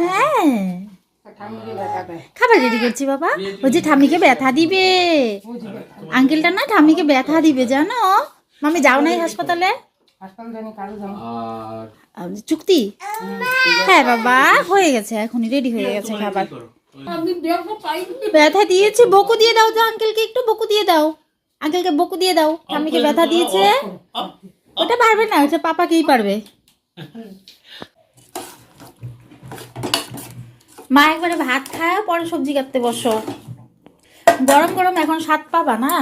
হ্যাঁ। খাবার রেডি করছি বাবা? ওই যে ঠাম্মিকে ব্যথা দিবে। আঙ্কেলটা না ঠাম্মিকে ব্যথা দিবে জানো? মামি যাও নাই হাসপাতালে? হাসপাতাল জানি কারও জানি? আর চুক্তি? হ্যাঁ বাবা হয়ে গেছে এখনই রেডি হয়ে গেছে খাবার। ব্যথা দিয়েছে বকু দিয়ে দাও তো আঙ্কেলকে একটু বকু দিয়ে দাও। আঙ্কেলকে বকু দিয়ে দাও। ঠাম্মিকে ব্যথা দিয়েছে। ওটা পারবে না ওটা পাপাকেই পারবে। মা একবারে ভাত খায়, পরে সবজি কাটতে বসো। গরম গরম এখন স্বাদ পাবা না?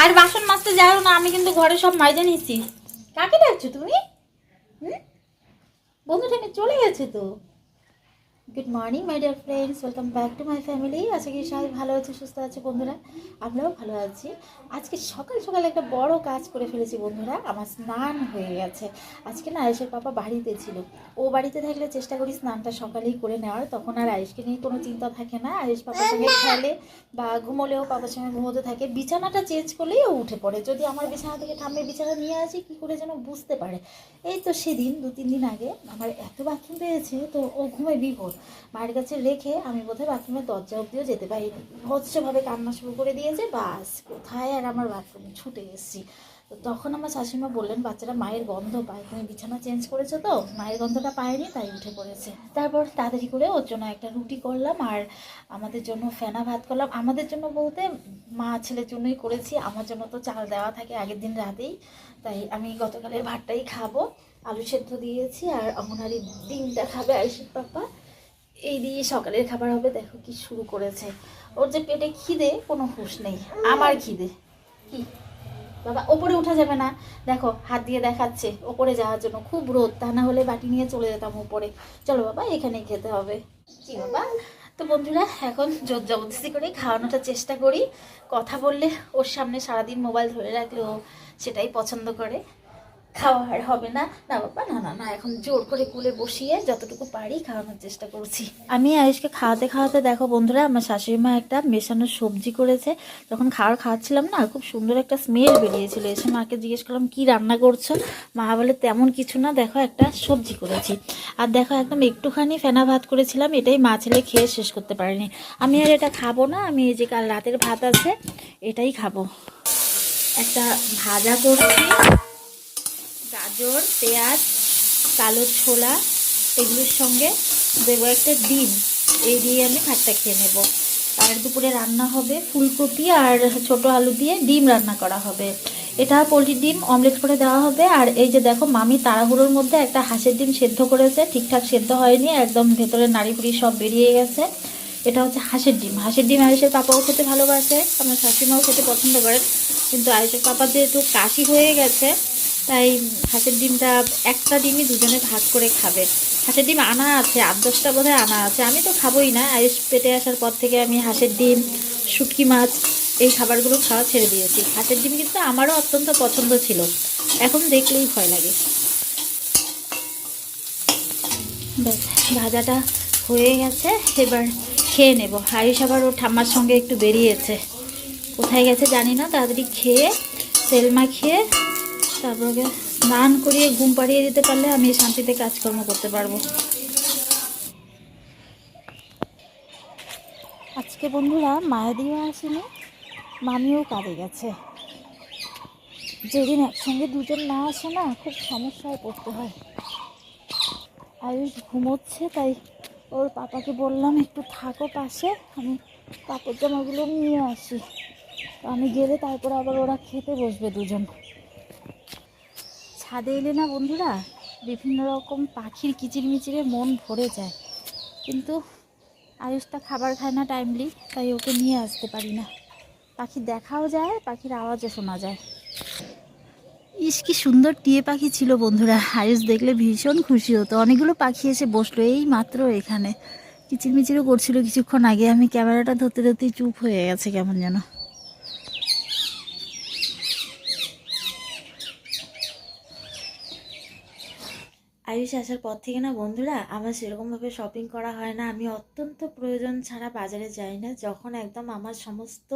আর বাসন মাজতে যাও না, আমি কিন্তু ঘরে সব মাইজা নিছি। কাকে ডাকছো তুমি? হুম? বন্ধুটা চলে গেছে তো। Good morning my dear friends welcome back to my family আশা করি সবাই ভালো আছে, সুস্থ আছে, বন্ধুরা। আমরাও ভালো আছি। আজকে সকাল সকাল একটা বড় কাজ করে ফেলেছি, বন্ধুরা। আমার স্নান হয়ে গেছে। আজকে না আয়েশের পাপা বাড়িতে ছিল। ও বাড়িতে থাকলে চেষ্টা করি স্নানটা সকালেই করে নেওয়ার। তখন আর আয়েশকে নিয়ে কোনো চিন্তা থাকে না। আয়েশ পাপার সঙ্গে খেলে বা ঘুমোলেও পাপার সঙ্গে ঘুমোতে থাকে। বিছানাটা চেঞ্জ করলেই ও উঠে পড়ে। যদি আমার বিছানা থেকে ঠাম্মের বিছানা নিয়ে আসি, কী করে যেন বুঝতে পারে। এই তো সেদিন দু তিন দিন আগে আমার এত বাথরুম পেয়েছে, তো ও ঘুমে বিভোর। মায়ের কাছে রেখে আমি বোধহয় বাথরুমের দরজা অব্দিও যেতে পারিনি। হচ্ছেভাবে কান্না শুরু করে দিয়েছে, বাস, কোথায় আর আমার বাথরুমে ছুটে এসেছি। তো তখন আমার শাশুড়িমা বললেন, বাচ্চারা মায়ের গন্ধ পায়, তুমি বিছানা চেঞ্জ করেছ তো? মায়ের গন্ধটা পায়নি, তাই উঠে পড়েছে। তারপর তাড়াতাড়ি করে ওর জন্য একটা রুটি করলাম আর আমাদের জন্য ফেনা ভাত করলাম। আমাদের জন্য বলতে মা ছেলের জন্যই করেছি। আমার জন্য তো চাল দেওয়া থাকে আগের দিন রাতেই। তাই আমি গতকালের ভাতটাই খাব। আলু সেদ্ধ দিয়েছি আর অঙ্গনারী ডিমটা খাবে আয়ুষের পাপা। এই দিয়ে সকালের খাবার হবে, দেখো কি শুরু করেছে। ওর যে পেটে খিদে, কোনো হুঁশ নেই। আমার খিদে। কি? বাবা, ওপরে উঠা যাবে না। দেখো, হাত দিয়ে দেখাচ্ছে, ওপরে যাওয়ার জন্য খুব রোদ, তা না হলে বাটি নিয়ে চলে যেতাম উপরে চলো বাবা, এখানেই খেতে হবে। কি বাবা? তো বন্ধুরা, এখন জোর জবরদস্তি করে খাওয়ানোটা চেষ্টা করি। কথা বললে ওর সামনে সারাদিন মোবাইল ধরে রাখলে ও সেটাই পছন্দ করে। খাওয়া আর হবে না। না বাবা, না না না, এখন জোর করে কুলে বসিয়ে যতটুকু পারি খাওয়ানোর চেষ্টা করছি। আমি আয়ুষকে খাওয়াতে খাওয়াতে দেখো বন্ধুরা, আমার শাশুড়ি মা একটা মেশানো সবজি করেছে। যখন খাওয়ার খাওয়াচ্ছিলাম না, খুব সুন্দর একটা স্মেল বেরিয়েছিল। এসে মাকে জিজ্ঞেস করলাম, কি রান্না করছ? মা বলে, তেমন কিছু না, দেখো একটা সবজি করেছি। আর দেখো একদম একটুখানি ফেনা ভাত করেছিলাম, এটাই মা ছেলে খেয়ে শেষ করতে পারিনি। আমি আর এটা খাব না, আমি এই যে কাল রাতের ভাত আছে, এটাই খাব। একটা ভাজা করছি। গাজর, পেঁয়াজ, কালো ছোলা এগুলোর সঙ্গে দেবো একটা ডিম। এই দিয়ে আমি ভাতটা খেয়ে নেব। আর দুপুরে রান্না হবে ফুলকপি আর ছোট আলু দিয়ে ডিম রান্না করা হবে। এটা পোলট্রির ডিম, অমলেট করে দেওয়া হবে। আর এই যে দেখো, মামি তাড়াহুড়োর মধ্যে একটা হাঁসের ডিম সেদ্ধ করেছে। ঠিকঠাক সেদ্ধ হয়নি, একদম ভেতরে নাড়ি ফুড়ি সব বেরিয়ে গেছে। এটা হচ্ছে হাঁসের ডিম। হাঁসের ডিম আয়ুষের পাপাও খেতে ভালোবাসে। আমার শাশুড়িমাও খেতে পছন্দ করেন। কিন্তু আয়ুষের পাপা যেহেতু কাশি হয়ে গেছে তাই হাঁসের ডিমটা একটা ডিমই দুজনে ভাগ করে খাবে। হাঁসের ডিম আনা আছে, আট দশটা বোধহয় আনা আছে। আমি তো খাবোই না আয়ুষ পেটে আসার পর থেকে আমি হাঁসের ডিম, শুটকি মাছ এই খাবারগুলো খাওয়া ছেড়ে দিয়েছি। হাঁসের ডিম কিন্তু আমারও অত্যন্ত পছন্দ ছিল। এখন দেখলেই ভয় লাগে। ভাজাটা হয়ে গেছে। এবার খেয়ে নেব। আয়ুষ আবার ওর ঠাম্মার সঙ্গে একটু বেরিয়েছে। কোথায় গেছে জানি না, তাড়াতাড়ি খেয়ে তেল মাখিয়ে তারপর স্নান করিয়ে ঘুম পাড়িয়ে দিতে পারলে আমি শান্তিতে কাজকর্ম করতে পারব। আজকে বন্ধুরা মায়াদিও আসেনি, মামিও কাঁদে গেছে। যেদিন একসঙ্গে দুজন না আসে না, খুব সমস্যায় পড়তে হয়। আয়ুষ ঘুমোচ্ছে, তাই ওর পাপাকে বললাম, একটু থাকো পাশে, আমি কাপড় জামাগুলো নিয়ে আসি। আমি গেলে তারপর আবার ওরা খেতে বসবে দুজন। ছাদে এলে না বন্ধুরা, বিভিন্ন রকম পাখির কিচিরমিচিরে মন ভরে যায়। কিন্তু আয়ুষটা খাবার খায় না টাইমলি তাই ওকে নিয়ে আসতে পারি না। পাখি দেখাও যায়, পাখির আওয়াজও শোনা যায়। ইস, কি সুন্দর টিয়ে পাখি ছিল বন্ধুরা। আয়ুষ দেখলে ভীষণ খুশি হতো। অনেকগুলো পাখি এসে বসল এই মাত্র এখানে। কিচিরমিচিরও করছিল কিছুক্ষণ আগে। আমি ক্যামেরাটা ধরতে ধরতেই চুপ হয়ে গেছে কেমন যেন। আয়ুষ আসার পর থেকে না বন্ধুরা, আমার সেরকমভাবে শপিং করা হয় না। আমি অত্যন্ত প্রয়োজন ছাড়া বাজারে যাই না। যখন একদম আমার সমস্ত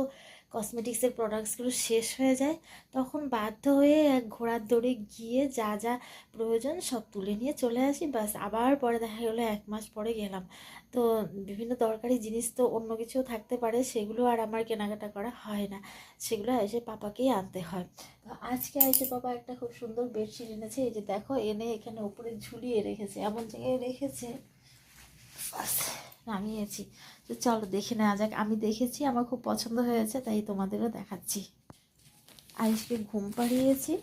কসমেটিক্সের প্রোডাক্টসগুলো শেষ হয়ে যায়, তখন বাধ্য হয়ে এক ঘোড়ার দৌড়ে গিয়ে যা যা প্রয়োজন সব তুলে নিয়ে চলে আসি। বাস আবার পরে দেখা গেলো এক মাস পরে গেলাম। তো বিভিন্ন দরকারি জিনিস তো অন্য কিছুও থাকতে পারে, সেগুলো আর আমার কেনাকাটা করা হয় না। সেগুলো এসে পাপাকেই আনতে হয়। তো আজকে এসে পাপা একটা খুব সুন্দর বেডশিট এনেছে, এই যে দেখো, এনে এখানে উপরে ঝুলিয়ে রেখেছে, এমন জায়গায় রেখেছে। নামিয়েছি। তো চলো দেখে নেওয়া যাক। আমি দেখেছি, আমার খুব পছন্দ হয়েছে, তাই তোমাদেরও দেখাচ্ছি। আয়ুষকে ঘুম পাড়িয়েছি।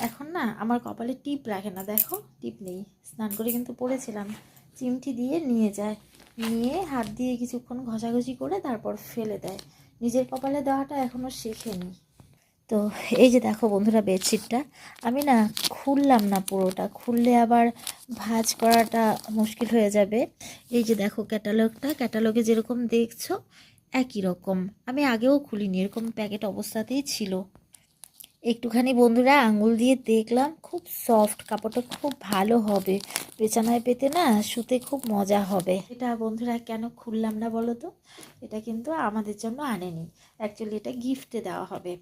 এখন না, আমার কপালে টিপ রাখে না, দেখো, টিপ নেই। স্নান করে কিন্তু পড়েছিলাম। চিমটি দিয়ে নিয়ে যায়। নিয়ে হাত দিয়ে কিছুক্ষণ ঘষাঘষি করে তারপর ফেলে দেয়। নিজের কপালে দেওয়াটা এখনও শেখেনি। তো এই যে দেখো বন্ধুরা বেডশিটটা, আমি না খুললাম না পুরোটা, খুললে আবার ভাজ করাটা মুশকিল হয়ে যাবে। এই যে দেখো ক্যাটালগটা, ক্যাটালগে যেরকম দেখছ একই রকম। আমি আগেও খুলিনি, এরকম প্যাকেট অবস্থাতেই ছিল। একটুখানি বন্ধুরা আঙুল দিয়ে দেখলাম, খুব সফট, কাপড়টা খুব ভালো হবে। বিছানায় পেতে না শুতে খুব মজা হবে। এটা বন্ধুরা কেন খুললাম না বলো তো? এটা কিন্তু আমাদের জন্য আনেনি। অ্যাকচুয়ালি এটা গিফটে দেওয়া হবে।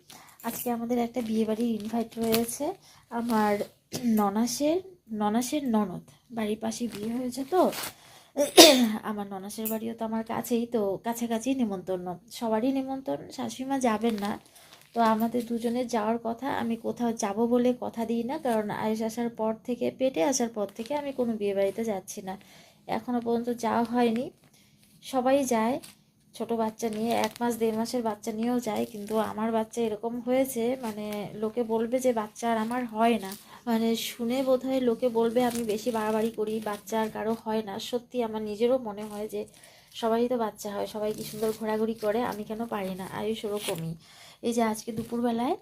আজকে আমাদের একটা বিয়েবাড়ির ইনভাইট রয়েছে। আমার ননাসের ননাসের ননদ। বাড়ির পাশে বিয়ে হয়েছে তো। আমার ননাসের বাড়িও তো আমার কাছেই তো কাছাকাছি নেমন্তন্ন সবারই নেমন্তন্ন শাশুড়িমা যাবেন না। তো আমাদের দুজনে যাওয়ার কথা, আমি কোথাও যাব বলে কথা দিই না, কারণ আয়ুষ আসার পর থেকে, পেটে আসার পর থেকে আমি কোনো বিয়ে বাড়িতে যাচ্ছি না। এখনও পর্যন্ত যাওয়া হয়নি। সবাই যায়, ছোট বাচ্চা নিয়ে, এক মাস, দেড় মাসের বাচ্চা নিয়েও যায়, কিন্তু আমার বাচ্চা এরকম হয়েছে মানে লোকে বলবে যে বাচ্চা আর আমার হয় না। মানে শুনে বোধহয় লোকে বলবে আমি বেশি বাড়াবাড়ি করি, বাচ্চা আর কারও হয় না। সত্যি আমার নিজেরও মনে হয় যে সবারই তো বাচ্চা হয়, সবাই কি সুন্দর ঘোরাঘুরি করে, আমি কেন পারি না? আয়ুষ ওরকমই। এই যে আজকে দুপুরবেলায়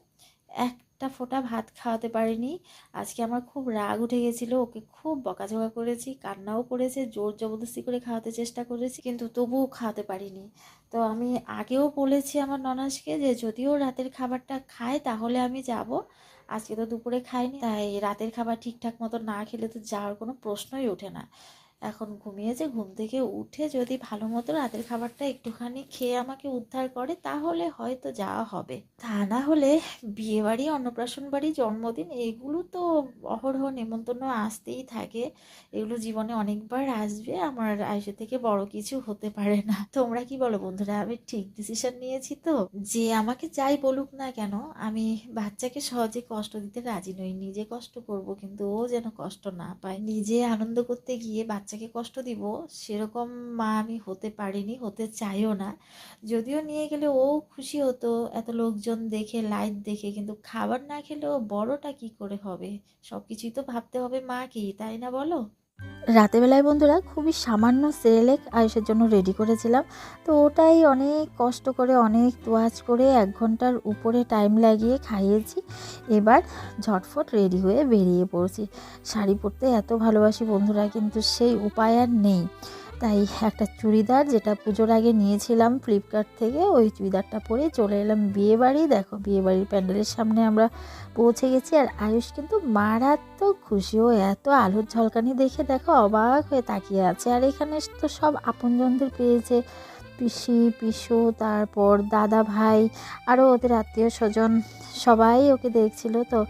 একটা ফোঁটা ভাত খাওয়াতে পারিনি। আজকে আমার খুব রাগ উঠে গেছিল, ওকে খুব বকাঝকা করেছি, কান্নাও করেছে, জোর জবরদস্তি করে খাওয়াতে চেষ্টা করেছি, কিন্তু তবুও খাওয়াতে পারিনি। তো আমি আগেও বলেছি আমার ননাসকে যে, যদিও রাতের খাবারটা খায়, তাহলে আমি যাব। আজকে তো দুপুরে খাইনি, তাই রাতের খাবার ঠিকঠাক মতো না খেলে তো যাওয়ার কোনো প্রশ্নই ওঠে না। এখন ঘুমিয়েছে ঘুম থেকে উঠে যদি ভালো মতো রাতের খাবারটা একটুখানি খেয়ে আমাকে উদ্ধার করে, তাহলে হয়তো যাওয়া হবে। তা না হলে বিয়েবাড়ি, অন্নপ্রাশন বাড়ি, জন্মদিন, এগুলো তো অহরহ নেমন্তন্ন আসতেই থাকে। এগুলো জীবনে অনেকবার আসবে, আমার আয়সে থেকে বড় কিছু হতে পারে না। তোমরা কি বলো বন্ধুরা, আমি ঠিক ডিসিশন নিয়েছি তো? যে আমাকে যাই বলুক না কেন, আমি বাচ্চাকে সহজে কষ্ট দিতে রাজি নই। নিজে কষ্ট করব, কিন্তু ও যেন কষ্ট না পায়। নিজে আনন্দ করতে গিয়ে বাচ্চাকে কষ্ট দিব, সেরকম মা আমি হতে পারিনি, হতে চাইও না। যদিও নিয়ে গেলে ও খুশি হতো, এত লোকজন দেখে লাইট দেখে, কিন্তু খাবার না খেলেও বড়টা কি করে হবে? সব কিছুই তো ভাবতে হবে মাকেই, তাই না বলো? রাতেবেলায় বন্ধুরা খুবই সামান্য সেরেলেক আয়ুষের জন্য রেডি করেছিলাম। তো ওটাই অনেক কষ্ট করে, অনেক তোয়াজ করে এক ঘণ্টার উপরে টাইম লাগিয়ে খাইয়েছি। এবার ঝটফট রেডি হয়ে বেরিয়ে পড়ছি। শাড়ি পরতে এত ভালোবাসি বন্ধুরা, কিন্তু সেই উপায় আর নেই। তাই একটা চুড়িদার যেটা পুজোর আগে নিয়েছিলাম ফ্লিপকার্ট থেকে, ওই চুড়িদারটা পরে চলে এলাম বিয়েবাড়ি। দেখো, বিয়েবাড়ির প্যান্ডেলের সামনে আমরা পৌঁছে গেছি আর আয়ুষ কিন্তু মারাত্মক খুশি। ও এত আলোর ঝলকানি দেখে দেখো অবাক হয়ে তাকিয়ে আছে। আর এখানে তো সব আপনজনদের পেয়েছে। পিসি, পিসু, তারপর দাদা ভাই আরও ওদের আত্মীয় স্বজন, সবাই ওকে দেখছিল তো।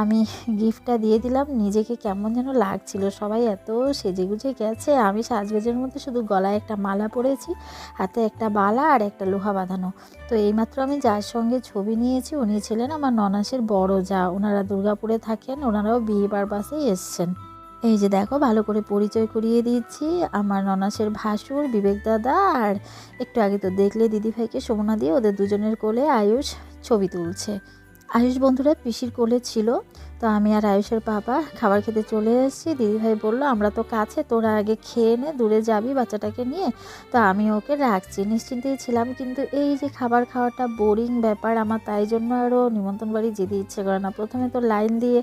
আমি গিফটটা দিয়ে দিলাম, নিজেকে কেমন যেন লাগছিল। সবাই এত সেজে গুজে গেছে, আমি সাজগোজের মধ্যে শুধু গলায় একটা মালা পরেছি, হাতে একটা বালা আর একটা লোহা বাঁধানো। তো এইমাত্র আমি যার সঙ্গে ছবি নিয়েছি, উনি ছিলেন আমার ননাসের বড় যা। ওনারা দুর্গাপুরে থাকেন, ওনারাও বিয়ে পারপাসেই এসছেন। এই যে দেখো, ভালো করে পরিচয় করিয়ে দিচ্ছি। আমার ননাসের ভাসুর, বিবেক দাদা, আর একটু আগে তো দেখলে দিদিভাইকে সমনা দিয়ে ওদের দুজনের কোলে আয়ুষ ছবি তুলছে। আয়ুষ বন্ধুরা পিসির কোলে ছিল, তো আমি আর আয়ুষের বাবা খাবার খেতে চলে এসেছি। দিদিভাই বলল, আমরা তো কাছে, তোরা আগে খেয়ে নে, দূরে যাবি বাচ্চাটাকে নিয়ে। তো আমি ওকে রাখছি। নিশ্চিন্তেই ছিলাম, কিন্তু এই যে খাবার খাওয়াটা বোরিং ব্যাপার আমার, তাই জন্য আরও নিমন্ত্রণ বাড়ি যেতে ইচ্ছে করে না। প্রথমে তো লাইন দিয়ে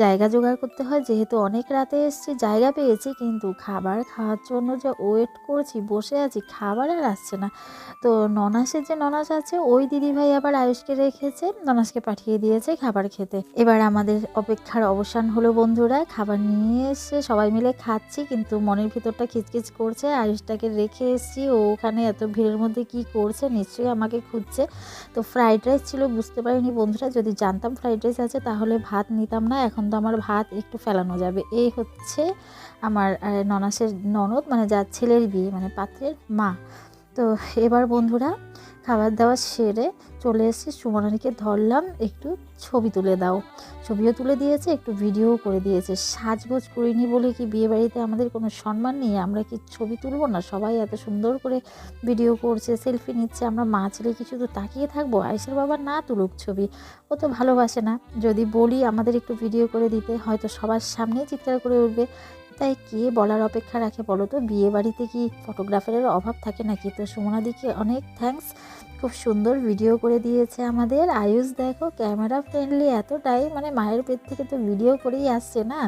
জায়গা জোগাড় করতে হয়, যেহেতু অনেক রাতে এসেছি, জায়গা পেয়েছি, কিন্তু খাবার খাওয়ার জন্য যে ওয়েট করছি, বসে আছি, খাবার আর আসছে না। তো ননাসের যে ননাস আছে, ওই দিদিভাই আবার আয়ুষকে রেখেছে, ননাসকে পাঠিয়ে দিয়েছে খাবার খেতে। এবার আমাদের অপেক্ষার অবসান হলো বন্ধুরা, খাবার নিয়ে এসে সবাই মিলে খাচ্ছি, কিন্তু মনের ভিতরটা খিচখিচ করছে, আয়ুষটাকে রেখে এসেছি। ও ওখানে এত ভিড়ের মধ্যে কি করছে নিশ্চয়ই আমাকে খুঁজছে। তো ফ্রাইড রাইস ছিল, বুঝতে পারিনি বন্ধুরা, যদি জানতাম ফ্রাইড রাইস আছে তাহলে ভাত নিতাম না, এখন তো আমার ভাত একটু ফেলানো যাবে। এই হচ্ছে আমার ননাসের ননদ মানে যার ছেলের বিয়ে মানে পাত্রের মা। তো এবার বন্ধুরা খাবার দাবার সেরে চলে এসেছি সুমনানিকে ধরলাম, একটু ছবি তুলে দাও। ছবিও তুলে দিয়েছে, একটু ভিডিও করে দিয়েছে। সাজগোজ করিনি বলে কি বিয়ে বাড়িতে আমাদের কোনো সম্মান নেই? আমরা কি ছবি তুলবো না? সবাই এত সুন্দর করে ভিডিও করছে সেলফি নিচ্ছে, আমরা মা ছেলে কি শুধু তাকিয়ে থাকব? আয়েশের বাবা না তুলুক ছবি, ও তো ভালোবাসে না। যদি বলি আমাদের একটু ভিডিও করে দিতে, হয়তো সবার সামনে চিৎকার করে উঠবে। তাই কে বলার অপেক্ষা রাখে বলো তো? বিয়ে বাড়িতে কি ফটোগ্রাফারের অভাব থাকে নাকি? তো সুমনাদিকে অনেক থ্যাঙ্কস খুব সুন্দর ভিডিও করে দিয়েছে আমাদের। আয়ুষ, দেখো ক্যামেরা ফ্রেন্ডলি এতটাই মানে মায়ের পেট থেকে তো ভিডিও করেই আসছে না?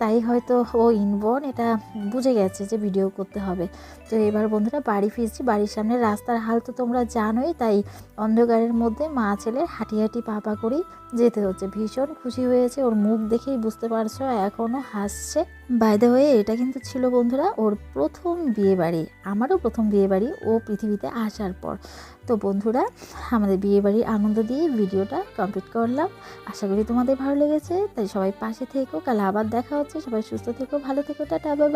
তাই হয়তো ও ইনবর্ন এটা বুঝে গেছে যে ভিডিও করতে হবে। তো এবার বন্ধুরা বাড়ি ফিরছি, বাড়ির সামনে রাস্তার হাল তো তোমরা জানোই, তাই অন্ধকারের মধ্যে মা ছেলে হাঁটি হাঁটি পাপা করেই যেতে হচ্ছে। ভীষণ খুশি হয়েছে, ওর মুখ দেখেই বুঝতে পারছ এখনও হাসছে। বাইদে হয়ে এটা কিন্তু ছিল বন্ধুরা ওর প্রথম বিয়ে বাড়ি আমারও প্রথম বিয়ে বাড়ি ও পৃথিবীতে আসার পর। তো বন্ধুরা, আমাদের বিয়ে বাড়ির আনন্দ দিয়ে ভিডিওটা কমপ্লিট করলাম। আশা করি তোমাদের ভালো লেগেছে, তাই সবাই পাশে থেকো, কাল আবার দেখা হচ্ছে, সবাই সুস্থ থেকো, ভালো থেকো, টাটা বাই